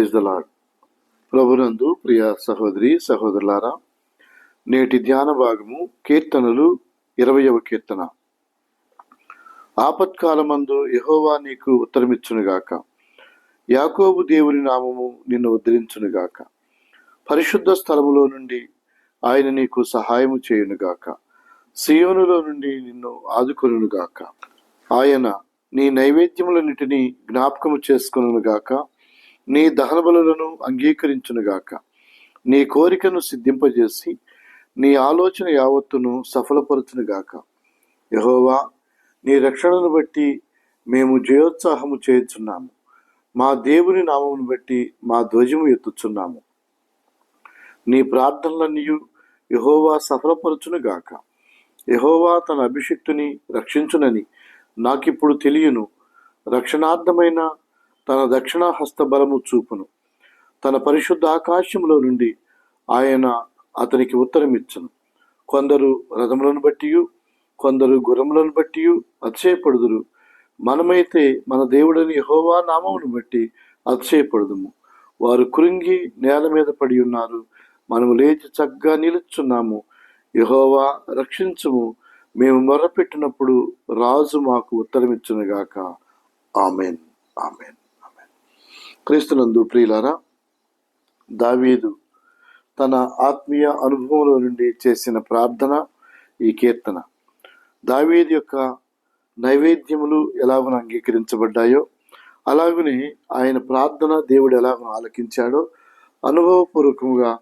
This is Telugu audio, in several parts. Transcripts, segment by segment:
ప్రైజ్ ద లాడ్ ప్రభునందు ప్రియ సహోదరి సహోదరులారా నేటి ధ్యాన భాగము కీర్తనలు ఇరవయవ కీర్తన. ఆపత్కాలమందు యహోవా నీకు ఉత్తరమిచ్చునుగాక. యాకోబు దేవుని నామము నిన్ను ఉద్ధరించునుగాక. పరిశుద్ధ స్థలములో నుండి ఆయన నీకు సహాయము చేయునుగాక. సియోనులో నుండి నిన్ను ఆదుకొనుగాక ఆయన నీ నైవేద్యములన్నిటినీ జ్ఞాపకము చేసుకొనుగాక నీ దహనబలులను అంగీకరించునుగాక. నీ కోరికను సిద్ధింపజేసి నీ ఆలోచన యావత్తును సఫలపరచునుగాక. యహోవా నీ రక్షణను బట్టి మేము జయోత్సాహము చేయుచున్నాము. మా దేవుని నామమును బట్టి మా ధ్వజము ఎత్తుచున్నాము. నీ ప్రార్థనలన్నీ యహోవా సఫలపరచునుగాక. యహోవా తన అభిషక్తుని రక్షించునని నాకిప్పుడు తెలియను. రక్షణార్థమైన తన దక్షిణ హస్తబలము చూపును. తన పరిశుద్ధ ఆకాశములో నుండి ఆయన అతనికి ఉత్తరమిచ్చును. కొందరు రథములను బట్టి కొందరు గుర్రములను బట్టి అతిశయపడుదురు. మనమైతే మన దేవుడని హోవా నామమును బట్టి అతిశయపడుదుము. వారు కురింగి నేల మీద పడి ఉన్నారు. మనము లేచి చక్కగా నిలుచున్నాము. యహోవా రక్షించుము. మేము మొర్రపెట్టినప్పుడు రాజు మాకు ఉత్తరమిచ్చునుగాక. ఆమెన్. ఆమెన్. క్రీస్తునందు ప్రియులారా దావీదు తన ఆత్మీయ అనుభవంలో నుండి చేసిన ప్రార్థన ఈ కీర్తన. దావీదు యొక్క నైవేద్యములు ఎలాగను అంగీకరించబడ్డాయో అలాగనే ఆయన ప్రార్థన దేవుడు ఎలాగో ఆలకించాడో అనుభవపూర్వకంగా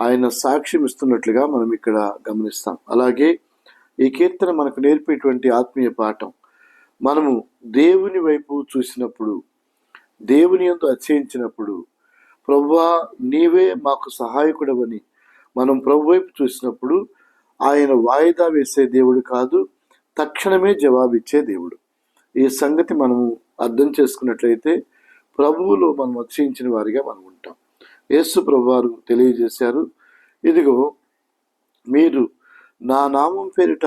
ఆయన సాక్ష్యం ఇస్తున్నట్లుగా మనం ఇక్కడ గమనిస్తాం. అలాగే ఈ కీర్తన మనకు నేర్పేటువంటి ఆత్మీయ పాఠం మనము దేవుని వైపు చూసినప్పుడు దేవుని ఎందు అత్యయించినప్పుడు ప్రభువా నీవే మాకు సహాయకుడవని మనం ప్రభు వైపు చూసినప్పుడు ఆయన వాయిదా వేసే దేవుడు కాదు తక్షణమే జవాబిచ్చే దేవుడు. ఈ సంగతి మనము అర్థం చేసుకున్నట్లయితే ప్రభువులో మనం అతిశయించిన వారిగా మనం ఉంటాం. యేసు ప్రభు వారు తెలియజేశారు ఇదిగో మీరు నా నామం పేరిట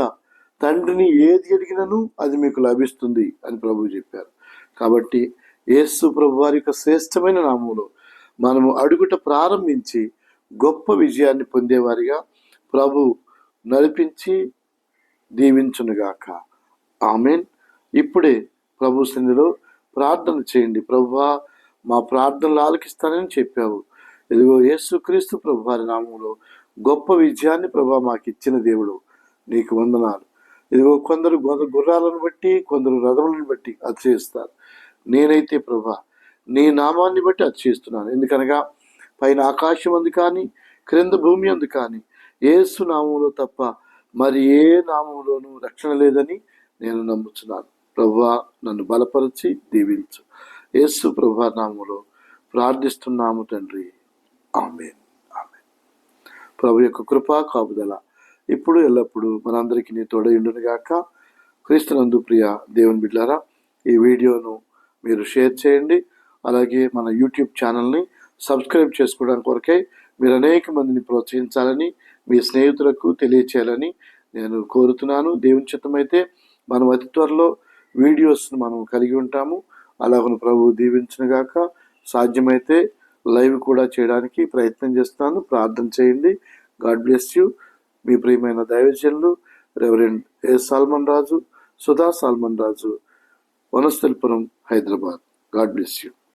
తండ్రిని ఏది అడిగినను అది మీకు లభిస్తుంది అని ప్రభు చెప్పారు. కాబట్టి యేసు ప్రభు వారి యొక్క శ్రేష్టమైన నామంలో మనము అడుగుట ప్రారంభించి గొప్ప విజయాన్ని పొందేవారిగా ప్రభు నడిపించి దీవించునుగాక. ఆమెన్. ఇప్పుడే ప్రభు సన్నిధిలో ప్రార్థన చేయండి. ప్రభువా మా ప్రార్థనలు ఆలకిస్తానని చెప్పావు. ఇదిగో యేసుక్రీస్తు ప్రభు వారి నామంలో గొప్ప విజయాన్ని ప్రభా మాకు ఇచ్చిన దేవుడు నీకు వందనాలు. ఇదిగో కొందరు గుర్రాలను బట్టి కొందరు రథములను బట్టి అతిశయిస్తారు. నేనైతే ప్రభా నీ నామాన్ని బట్టి అర్చిస్తున్నాను ఎందుకనగా పైన ఆకాశం అందు కానీ క్రింద భూమి అందు కానీ ఏసు నామంలో తప్ప మరి ఏ నామంలోనూ రక్షణ లేదని నేను నమ్ముతున్నాను ప్రభా నన్ను బలపరిచి దీవించు. యేసు ప్రభా నామంలో ప్రార్థిస్తున్నాము తండ్రి. ఆమె ఆమె ప్రభు యొక్క కృపా కాపుదల ఇప్పుడు ఎల్లప్పుడూ మనందరికీ నీ తోడయుండునుగాక క్రీస్తునందు ప్రియ దేవుని బిడ్డారా ఈ వీడియోను మీరు షేర్ చేయండి. అలాగే మన యూట్యూబ్ ఛానల్ని సబ్స్క్రైబ్ చేసుకోవడానికి కొరకై మీరు అనేక మందిని ప్రోత్సహించాలని మీ స్నేహితులకు తెలియచేయాలని నేను కోరుతున్నాను. దేవుని చిత్తమైతే మనం అతి త్వరలో వీడియోస్ను మనం కలిగి ఉంటాము. అలాగను ప్రభు దీవించినగాక సాధ్యమైతే లైవ్ కూడా చేయడానికి ప్రయత్నం చేస్తాను. ప్రార్థన చేయండి. God bless you. మీ ప్రియమైన దైవజనులు reverend A Solomon Raju Sudha Solomon Raju. Vanasthalipuram Hyderabad. God bless you.